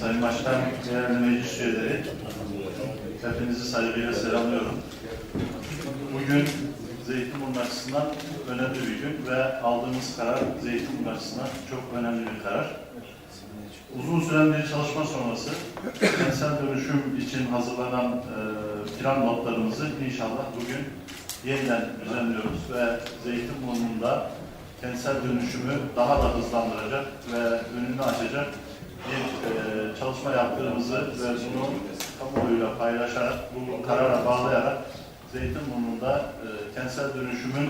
Sayın Başkan, değerli meclis üyeleri, hepinizi saygıyla selamlıyorum. Bugün Zeytinburnu açısından önemli bir gün ve aldığımız karar Zeytinburnu açısından çok önemli bir karar. Uzun süren bir çalışma sonrası kentsel dönüşüm için hazırlanan e, plan notlarımızı inşallah bugün yeniden düzenliyoruz ve Zeytinburnu'nda kentsel dönüşümü daha da hızlandıracak ve önünü açacak bir e, çalışma yaptığımızı ve bunu kamuoyuyla paylaşarak, bu karara bağlayarak Zeytinburnu'nda e, kentsel dönüşümün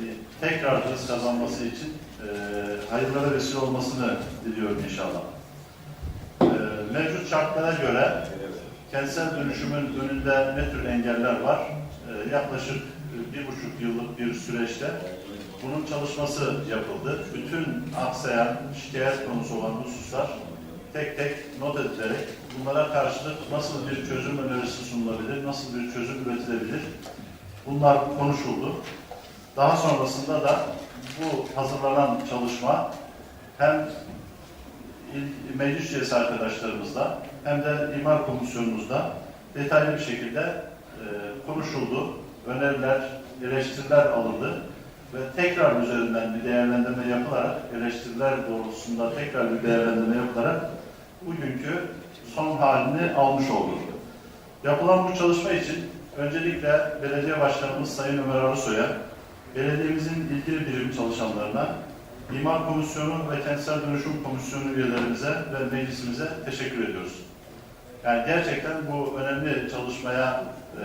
e, tekrar hız kazanması için e, hayırlara vesile olmasını diliyorum inşallah. E, mevcut şartlara göre kentsel dönüşümün önünde ne tür engeller var? E, yaklaşık bir buçuk yıllık bir süreçte bunun çalışması yapıldı. Bütün aksayan, şikayet konusu olan hususlar tek tek not edilerek bunlara karşılık nasıl bir çözüm önerisi sunulabilir, nasıl bir çözüm üretilebilir bunlar konuşuldu. Daha sonrasında da bu hazırlanan çalışma hem meclis üyesi arkadaşlarımızla hem de imar komisyonumuzda detaylı bir şekilde e, konuşuldu. Öneriler, eleştiriler alındı ve tekrar üzerinden bir değerlendirme yapılarak, eleştiriler doğrultusunda tekrar bir değerlendirme yapılarak bugünkü son halini almış olduk. Yapılan bu çalışma için öncelikle belediye başkanımız Sayın Ömer Arısoy'a, belediyemizin ilgili birim çalışanlarına, İmar Komisyonu ve Kentsel Dönüşüm Komisyonu üyelerimize ve meclisimize teşekkür ediyoruz. Yani gerçekten bu önemli çalışmaya e,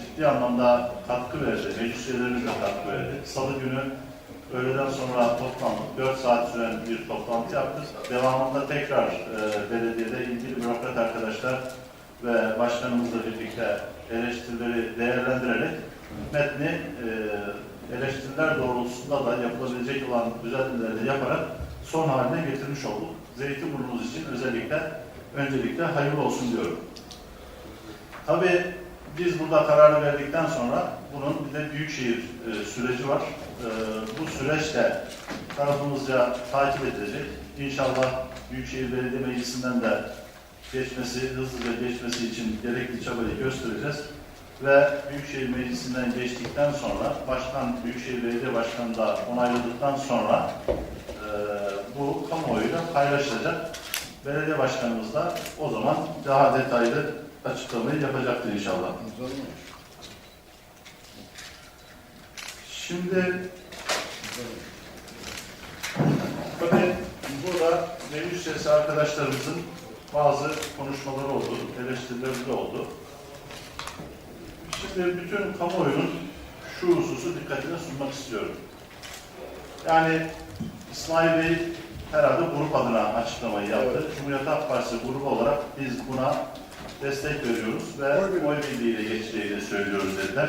ciddi anlamda katkı verdi. Meclis üyelerimiz de katkı verdi. Salı günü öğleden sonra toplandık. 4 saat süren bir toplantı yaptık. Devamında tekrar e, belediyede ilgili bürokrat arkadaşlar ve başkanımızla birlikte eleştirileri değerlendirerek metni e, eleştiriler doğrultusunda da yapılabilecek olan düzenlemeleri yaparak son haline getirmiş olduk. Zeytinburnumuz için özellikle öncelikle hayırlı olsun diyorum. Tabii biz burada kararı verdikten sonra bunun bir de büyükşehir e, süreci var. E, bu süreçte tarafımızca takip edilecek. İnşallah Büyükşehir Belediye Meclisi'nden de geçmesi, hızlıca geçmesi için gerekli çabayı göstereceğiz. Ve Büyükşehir Meclisi'nden geçtikten sonra Başkan, Büyükşehir Belediye Başkanı da onayladıktan sonra e, bu kamuoyuyla paylaşılacak. Belediye Başkanımız da o zaman daha detaylı açıklamayı yapacaktır inşallah. Şimdi tabii burada meclis üyesi arkadaşlarımızın bazı konuşmaları oldu, eleştirileri de oldu. Şimdi bütün kamuoyunun şu hususu dikkatine sunmak istiyorum. Yani İsmail Bey herhalde grup adına açıklamayı yaptı. Cumhuriyet Halk Partisi grubu olarak biz buna destek veriyoruz ve oy birliğiyle geçeceğini söylüyoruz dediler.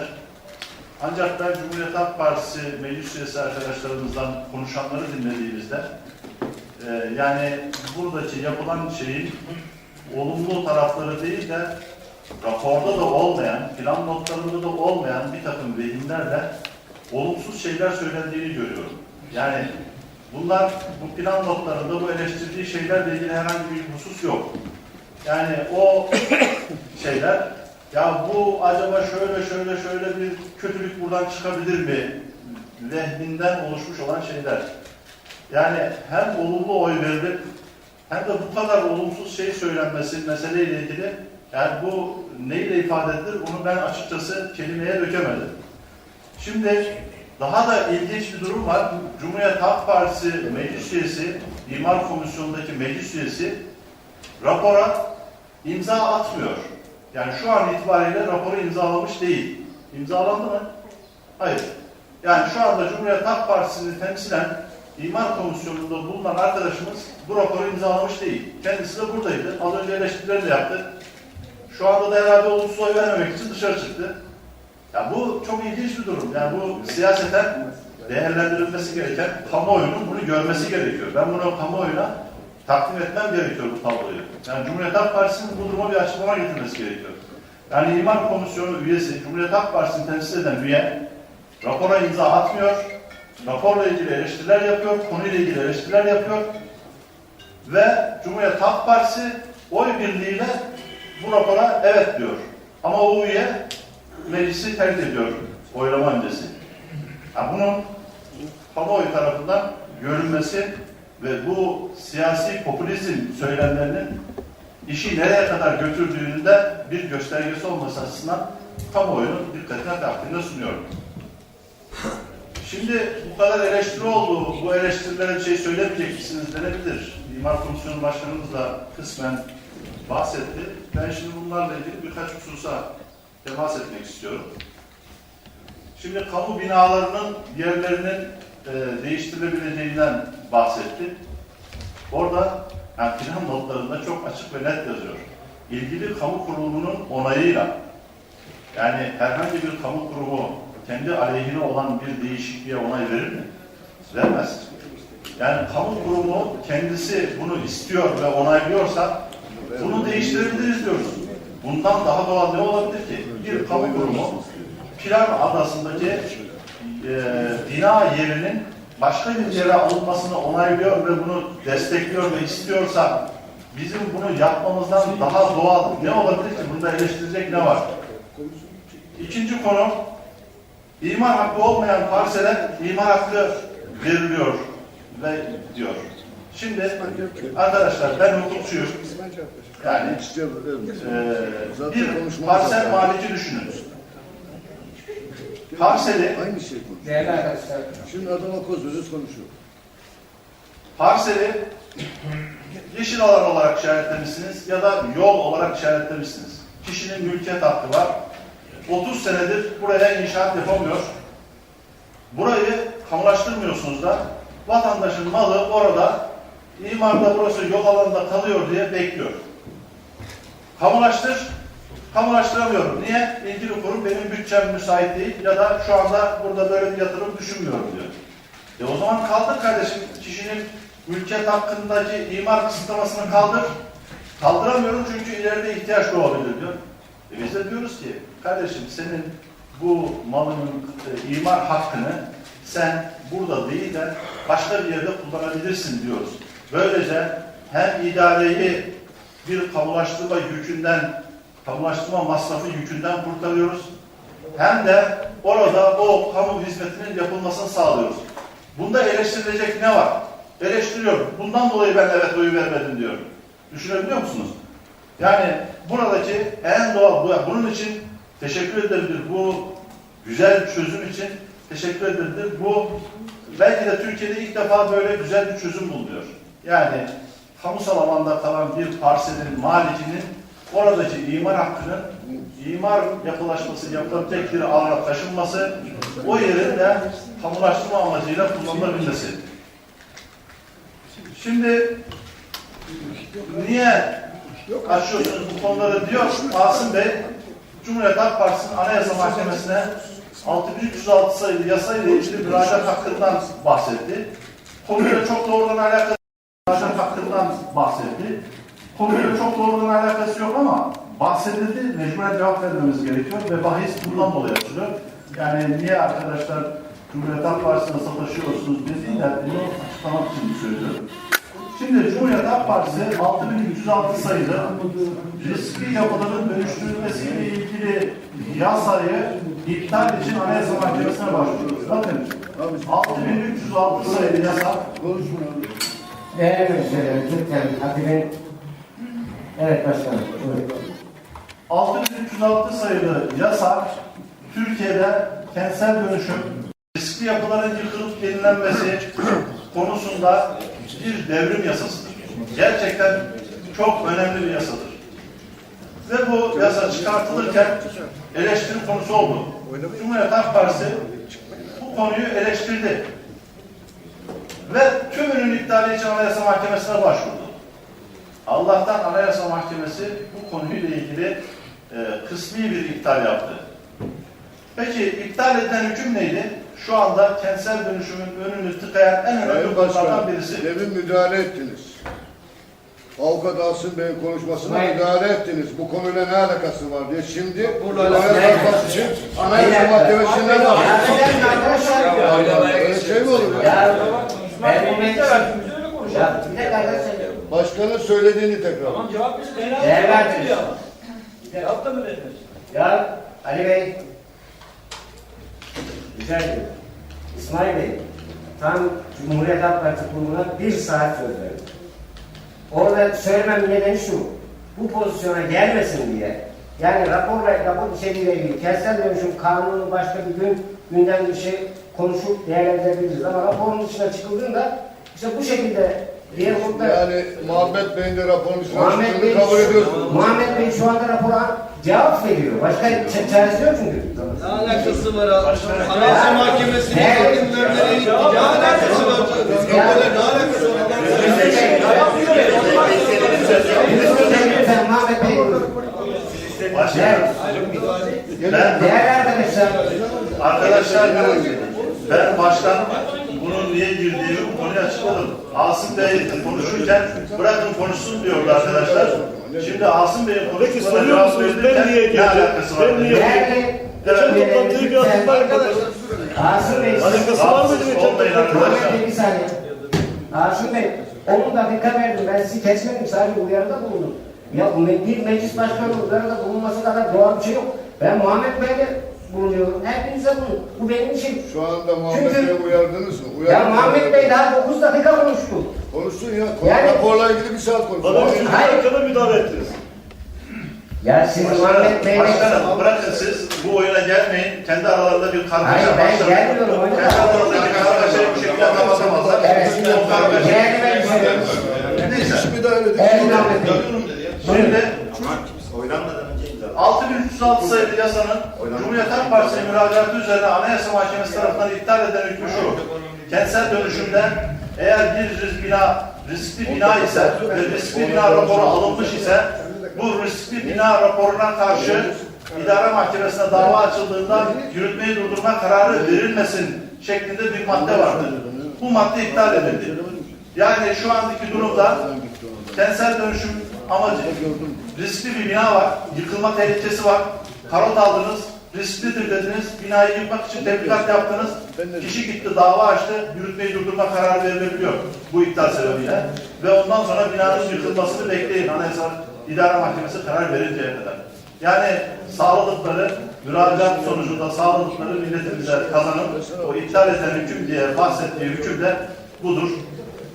Ancak ben Cumhuriyet Halk Partisi meclis üyesi arkadaşlarımızdan konuşanları dinlediğimizde e, yani buradaki yapılan şeyin olumlu tarafları değil de raporda da olmayan, plan notlarında da olmayan bir takım vehimlerle olumsuz şeyler söylendiğini görüyorum. Yani bunlar bu plan notlarında bu eleştirdiği şeylerle ilgili herhangi bir husus yok. Yani o şeyler ya bu acaba şöyle şöyle şöyle bir kötülük buradan çıkabilir mi? Vehminden oluşmuş olan şeyler. Yani hem olumlu oy verilip hem de bu kadar olumsuz şey söylenmesi meseleyle ilgili yani bu neyle ifade edilir onu ben açıkçası kelimeye dökemedim. Şimdi daha da ilginç bir durum var. Cumhuriyet Halk Partisi meclis üyesi, İmar Komisyonu'ndaki meclis üyesi rapora imza atmıyor. Yani şu an itibariyle raporu imzalamış değil. İmzalandı mı? Hayır. Yani şu anda Cumhuriyet Halk Partisi'ni temsilen İmar Komisyonu'nda bulunan arkadaşımız bu raporu imzalamış değil. Kendisi de buradaydı. Az önce eleştirileri de yaptı. Şu anda da herhalde olumsuz oy vermemek için dışarı çıktı. Ya bu çok ilginç bir durum. Yani bu siyaseten değerlendirilmesi gereken kamuoyunun bunu görmesi gerekiyor. Ben bunu kamuoyuna takdim etmem gerekiyor bu tabloyu. Yani Cumhuriyet Halk Partisi'nin bu duruma bir açıklama getirmesi gerekiyor. Yani İmar Komisyonu üyesi, Cumhuriyet Halk Partisi'ni temsil eden üye rapora imza atmıyor, raporla ilgili eleştiriler yapıyor, konuyla ilgili eleştiriler yapıyor ve Cumhuriyet Halk Partisi oy birliğiyle bu rapora evet diyor. Ama o üye meclisi terk ediyor oylama öncesi. Ha, bunun kamuoyu tarafından görünmesi ve bu siyasi popülizm söylemlerinin işi nereye kadar götürdüğünün de bir göstergesi olması açısından kamuoyunun dikkatine takdimde sunuyorum. Şimdi bu kadar eleştiri oldu. Bu eleştirilere bir şey söylemeyecek misiniz denebilir. İmar Komisyonu Başkanımız da kısmen bahsetti. Ben şimdi bunlarla ilgili birkaç hususa temas etmek istiyorum. Şimdi kamu binalarının yerlerinin e, değiştirilebileceğinden bahsetti. Orada yani plan notlarında çok açık ve net yazıyor. İlgili kamu kurumunun onayıyla yani herhangi bir kamu kurumu kendi aleyhine olan bir değişikliğe onay verir mi? Vermez. Yani kamu kurumu kendisi bunu istiyor ve onaylıyorsa bunu değiştirebiliriz diyoruz. Bundan daha doğal ne olabilir ki? Bir kamu kurumu plan adasındaki e, bina yerinin başka bir yere alınmasını onaylıyor ve bunu destekliyor ve istiyorsa bizim bunu yapmamızdan daha doğal ne olabilir ki? Bunda eleştirecek ne var? İkinci konu, imar hakkı olmayan parsele imar hakkı veriliyor ve diyor. Şimdi arkadaşlar ben hukukçuyum. Yani e, bir parsel maliki düşünün. Parseli, Aynı şey. Değerli arkadaşlar, Şimdi adama koz veriyoruz konuşuyor. parseli yeşil alan olarak işaretlemişsiniz ya da yol olarak işaretlemişsiniz. Kişinin mülkiyet hakkı var. 30 senedir buraya inşaat yapamıyor. Burayı kamulaştırmıyorsunuz da vatandaşın malı orada imarda burası yol alanında kalıyor diye bekliyor. Kamulaştır, kamulaştıramıyorum. Niye? İlgili kurum benim bütçem müsait değil ya da şu anda burada böyle bir yatırım düşünmüyorum diyor. E o zaman kaldır kardeşim kişinin mülkiyet hakkındaki imar kısıtlamasını kaldır. Kaldıramıyorum çünkü ileride ihtiyaç doğabilir diyor. E biz de diyoruz ki kardeşim senin bu malının e, imar hakkını sen burada değil de başka bir yerde kullanabilirsin diyoruz. Böylece hem idareyi bir kamulaştırma yükünden, kamulaştırma masrafı yükünden kurtarıyoruz. Hem de orada o kamu hizmetinin yapılmasını sağlıyoruz. Bunda eleştirilecek ne var? Eleştiriyorum. Bundan dolayı ben evet oyu vermedim diyorum. Düşünebiliyor musunuz? Yani buradaki en doğal, bu- bunun için teşekkür edilebilir. Bu güzel çözüm için teşekkür edilebilir. Bu belki de Türkiye'de ilk defa böyle güzel bir çözüm bulunuyor. Yani kamusal alanda kalan bir parselin malikinin oradaki imar hakkının imar yapılaşması yapılabilecek bir alana taşınması o yerin de kamulaştırma amacıyla kullanılabilmesi. Şimdi niye açıyorsunuz bu konuları diyor Asım Bey, Cumhuriyet Halk Partisi'nin Anayasa Mahkemesi'ne 6306 sayılı yasayla ilgili müracaat hakkından bahsetti. Konuyla çok doğrudan alakası hakkından bahsetti. Konuyla çok doğrudan alakası yok ama bahsedildi, mecburen cevap vermemiz gerekiyor ve bahis bundan dolayı açılıyor. Yani niye arkadaşlar Cumhuriyet Halk Partisi'ne sataşıyorsunuz dediğinden bunu açıklamak için söylüyorum. Şimdi Cumhuriyet Halk Partisi 6306 sayılı riskli yapıların dönüştürülmesiyle ilgili yasayı iptal için Anayasa Mahkemesi'ne başvuruyoruz. Bakın 6306 sayılı yasa. Değerli müşteriler, lütfen hakime... Evet başkanım, buyurun. 6306 sayılı yasa Türkiye'de kentsel dönüşüm riskli yapıların yıkılıp yenilenmesi konusunda bir devrim yasasıdır. Gerçekten çok önemli bir yasadır. Ve bu yasa çıkartılırken eleştiri konusu oldu. Cumhuriyet Halk Partisi bu konuyu eleştirdi. Ve tümünün iptali için Anayasa Mahkemesi'ne başvurdu. Allah'tan Anayasa Mahkemesi bu konuyla ilgili e, kısmi bir iptal yaptı. Peki iptal edilen hüküm neydi? Şu anda kentsel dönüşümün önünü tıkayan en önemli Sayın konulardan Başkan, birisi. demin müdahale ettiniz. Avukat Asım Bey'in konuşmasına Hayır. müdahale ettiniz. Bu konuyla ne alakası var diye. Şimdi Burada Anayasa alakası- Partisi Anayasa Mahkemesi'nden var. Öyle şey mi olur ya? Ya ben bu meclis... Ya bir dakika arkadaşlar. Başkanın söylediğini tekrar. Tamam cevap ver. Genel Değerli cevap da mı vermez? Ya Ali Bey. Rica ederim. İsmail Bey. Tam Cumhuriyet Halk Partisi kurumuna bir saat söz verdim. Orada söylemem nedeni şu. Bu pozisyona gelmesin diye. Yani raporla, rapor içeriğiyle ilgili kentsel dönüşüm kanunu başka bir gün gündem bir şey konuşup değerlendirebiliriz. Ama raporun dışına çıkıldığında işte bu şekilde diğer gruplar Yani Muhammed Bey'in de raporun dışına Muhammed çıktığını Bey, kabul ediyorsunuz. Muhammed Bey şu anda rapora cevap veriyor. Başka ç- çaresi yok çünkü. Ne alakası var. Anayasa Mahkemesi'nin Evet. hükümlerine gitti. Ne alakası var? Ne alakası var? Lütfen Muhammed Bey. Ben Değerli arkadaşlar, Arkadaşlar ben baştan bunun niye girdiğini bu konuyu açıkladım. Asım Bey konuşurken bırakın konuşsun diyordu arkadaşlar. Şimdi Asım Bey'in konuşmasına soruyor cevap musunuz? Ben niye verirken ne alakası var? Ben niye- değerli Geçen toplantıyı bir hatırlayın lütfen, arkadaşlar. Asım Bey, Alakası var mıydı geçen Olmayın toplantı? arkadaşlar. Muhammed Bey bir saniye. Asım Bey, 10 dakika verdim. Ben sizi kesmedim. Sadece uyarıda bulundum. Ya bu me- bir meclis başkanı uyarıda bulunması kadar doğal bir şey yok. Ben Muhammed Bey'le bulunuyorum. Hepinize bulun. Bu benim işim. Şu anda Muhammed Çünkü- Bey'i uyardınız mı? Ya Uyardınız. Muhammed Bey daha 9 dakika konuştu. Konuşsun ya. Yani- Raporla ilgili bir saat konuşsun. Bana bir Hayır. dakikada müdahale ettiniz. Ya siz Muhammed Bey'le... Başkanım bırakın siz bu oyuna gelmeyin. Kendi aralarında bir kargaşa Hayır, ben başlatın. gelmiyorum oyuna. Kendi aralarındaki kargaşayı bu şekilde kapatamazlar. Evet, şimdi O kargaşayı- değerli meclis Neyse. Hiç müdahale edin. Evet Muhammed Bey. Şimdi 6306 sayılı yasanın Cumhuriyet Halk Partisi'ne müracaatı üzerine Anayasa Mahkemesi tarafından iptal eden hükmü şu. Kentsel dönüşümde eğer bir risk bina riskli bina ise ve riskli bina raporu alınmış ise bu riskli bina raporuna karşı idare mahkemesine dava açıldığında yürütmeyi durdurma kararı verilmesin şeklinde bir madde vardı. Bu madde iptal edildi. Yani şu andaki durumda kentsel dönüşüm amacı riskli bir bina var, yıkılma tehlikesi var, karot aldınız, risklidir dediniz, binayı yıkmak için tebligat yaptınız, kişi gitti dava açtı, yürütmeyi durdurma kararı verilebiliyor bu iptal sebebiyle. Ve ondan sonra binanın yıkılmasını bekleyin Anayasa İdare Mahkemesi karar verinceye kadar. Yani sağladıkları, müracaat sonucunda sağladıkları milletimize kazanıp o iptal edilen hüküm diye bahsettiği hüküm de budur.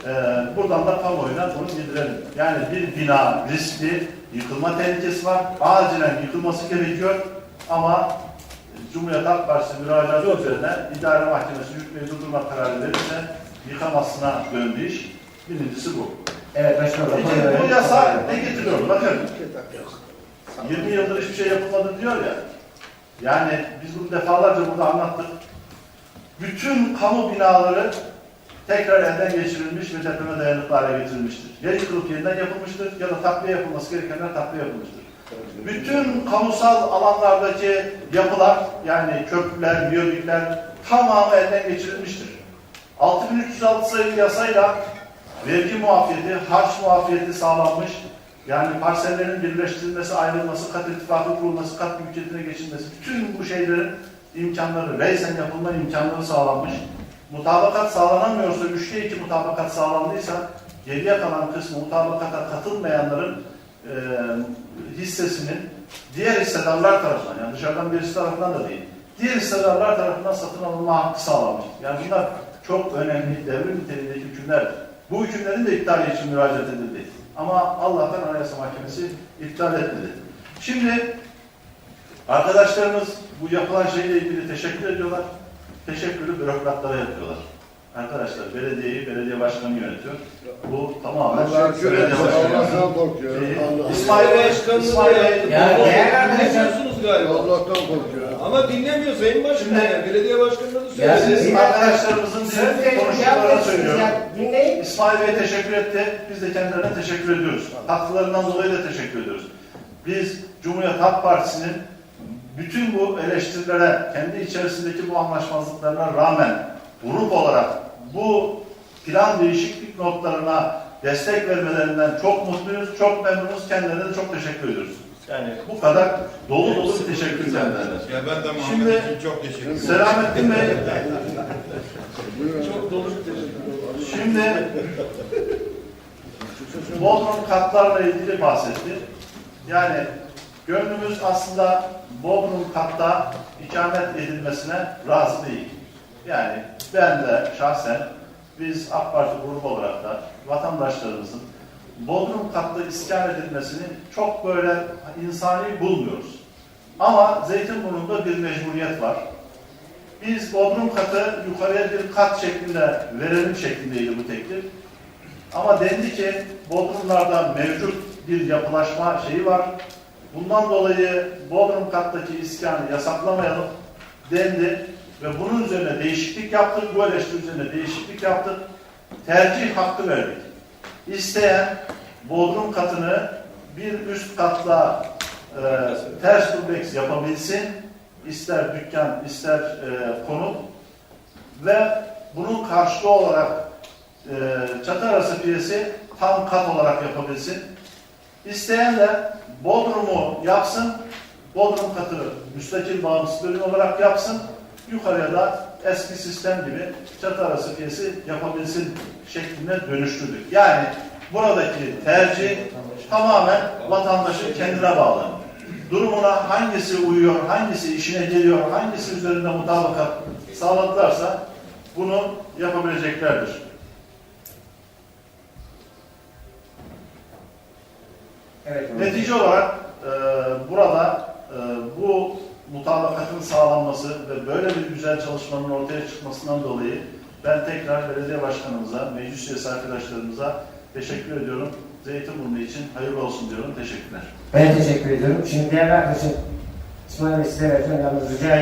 Ee, buradan da kamuoyuna bunu bildirelim. Yani bir bina riskli, yıkılma tehlikesi var. Acilen yıkılması gerekiyor. Ama Cumhuriyet Halk Partisi müracaatı üzerine idare mahkemesi hükmeyi durdurma kararı verirse yıkamazsına döndü iş. Birincisi bu. Evet başkanım. Peki bu yasa ne getiriyor? Bakın 20 yıldır hiçbir şey yapılmadı diyor ya. Yani biz bunu defalarca burada anlattık. Bütün kamu binaları tekrar elden geçirilmiş ve depreme dayanıklı hale getirilmiştir. Ya yıkılıp yeniden yapılmıştır ya da takviye yapılması gerekenler takviye yapılmıştır. Bütün kamusal alanlardaki yapılar yani köprüler, viyadükler tamamı elden geçirilmiştir. 6306 sayılı yasayla vergi muafiyeti, harç muafiyeti sağlanmış. Yani parsellerin birleştirilmesi, ayrılması, kat ittifakı kurulması, kat mülkiyetine geçilmesi, bütün bu şeylerin imkanları, reysen yapılma imkanları sağlanmış. Mutabakat sağlanamıyorsa, üçte iki mutabakat sağlandıysa, geriye kalan kısmı mutabakata katılmayanların e, hissesinin diğer hissedarlar tarafından, yani dışarıdan birisi tarafından da değil, diğer hissedarlar tarafından satın alınma hakkı sağlanmış. Yani bunlar çok önemli devrim niteliğindeki hükümlerdir. Bu hükümlerin de iptali için müracaat edildi. Ama Allah'tan Anayasa Mahkemesi iptal etmedi. Şimdi arkadaşlarımız bu yapılan şeyle ilgili teşekkür ediyorlar. Teşekkürü bürokratlara yapıyorlar. Arkadaşlar belediyeyi belediye başkanı yönetiyor. Bu tamamen Allah şükür. belediye başkanı. Allah'tan korkuyor. Ee, Allah- İsmail Bey, Başkanlığı İsmail Bey, yaptı. Ya. Dinlemiyorsunuz galiba. Allah'tan korkuyor. Ama dinlemiyor Sayın Başkan. Şimdi-. Belediye başkanına da Ya söylüyor. arkadaşlarımızın Siz de konuşmalarına söylüyorum. Dinleyin. İsmail Bey teşekkür etti. Biz de kendilerine teşekkür ediyoruz. Katkılarından dolayı da teşekkür ediyoruz. Biz Cumhuriyet Halk Partisi'nin bütün bu eleştirilere, kendi içerisindeki bu anlaşmazlıklarına rağmen grup olarak bu plan değişiklik notlarına destek vermelerinden çok mutluyuz, çok memnunuz. Kendilerine de çok teşekkür ediyoruz. Yani bu kadar dolu dolu bir teşekkür kendilerine. Ya ben de Şimdi- için çok teşekkür ederim. Selamettin Bey, Çok dolu bir teşekkür Şimdi Bodrum katlarla ilgili bahsetti. Yani gönlümüz aslında Bodrum katta ikamet edilmesine razı değil. Yani ben de şahsen biz AK Parti grubu olarak da vatandaşlarımızın Bodrum katta iskan edilmesini çok böyle insani bulmuyoruz. Ama Zeytinburnu'nda bir mecburiyet var. Biz Bodrum katı yukarıya bir kat şeklinde verelim şeklindeydi bu teklif. Ama dendi ki Bodrumlarda mevcut bir yapılaşma şeyi var. Bundan dolayı Bodrum kattaki iskanı yasaklamayalım dendi ve bunun üzerine değişiklik yaptık. Bu eleştiri üzerine değişiklik yaptık. Tercih hakkı verdik. İsteyen Bodrum katını bir üst katla e, ters dubleks yapabilsin. İster dükkan, ister e, konut ve bunun karşılığı olarak e, çatı arası piyesi tam kat olarak yapabilsin. İsteyen de Bodrum'u yapsın, Bodrum katı müstakil bağımsız bölüm olarak yapsın, yukarıya da eski sistem gibi çatı arası piyesi yapabilsin şeklinde dönüştürdük. Yani buradaki tercih tamamen vatandaşın kendine bağlı. Durumuna hangisi uyuyor, hangisi işine geliyor, hangisi üzerinde mutabakat sağladılarsa bunu yapabileceklerdir. Evet. Netice olarak e, burada e, bu mutabakatın sağlanması ve böyle bir güzel çalışmanın ortaya çıkmasından dolayı ben tekrar belediye başkanımıza, meclis üyesi arkadaşlarımıza teşekkür ediyorum. Zeytinburnu için hayırlı olsun diyorum. Teşekkürler. Ben teşekkür ediyorum. Şimdi değerli arkadaşım İsmail Bey size vereceğim. Yalnız rica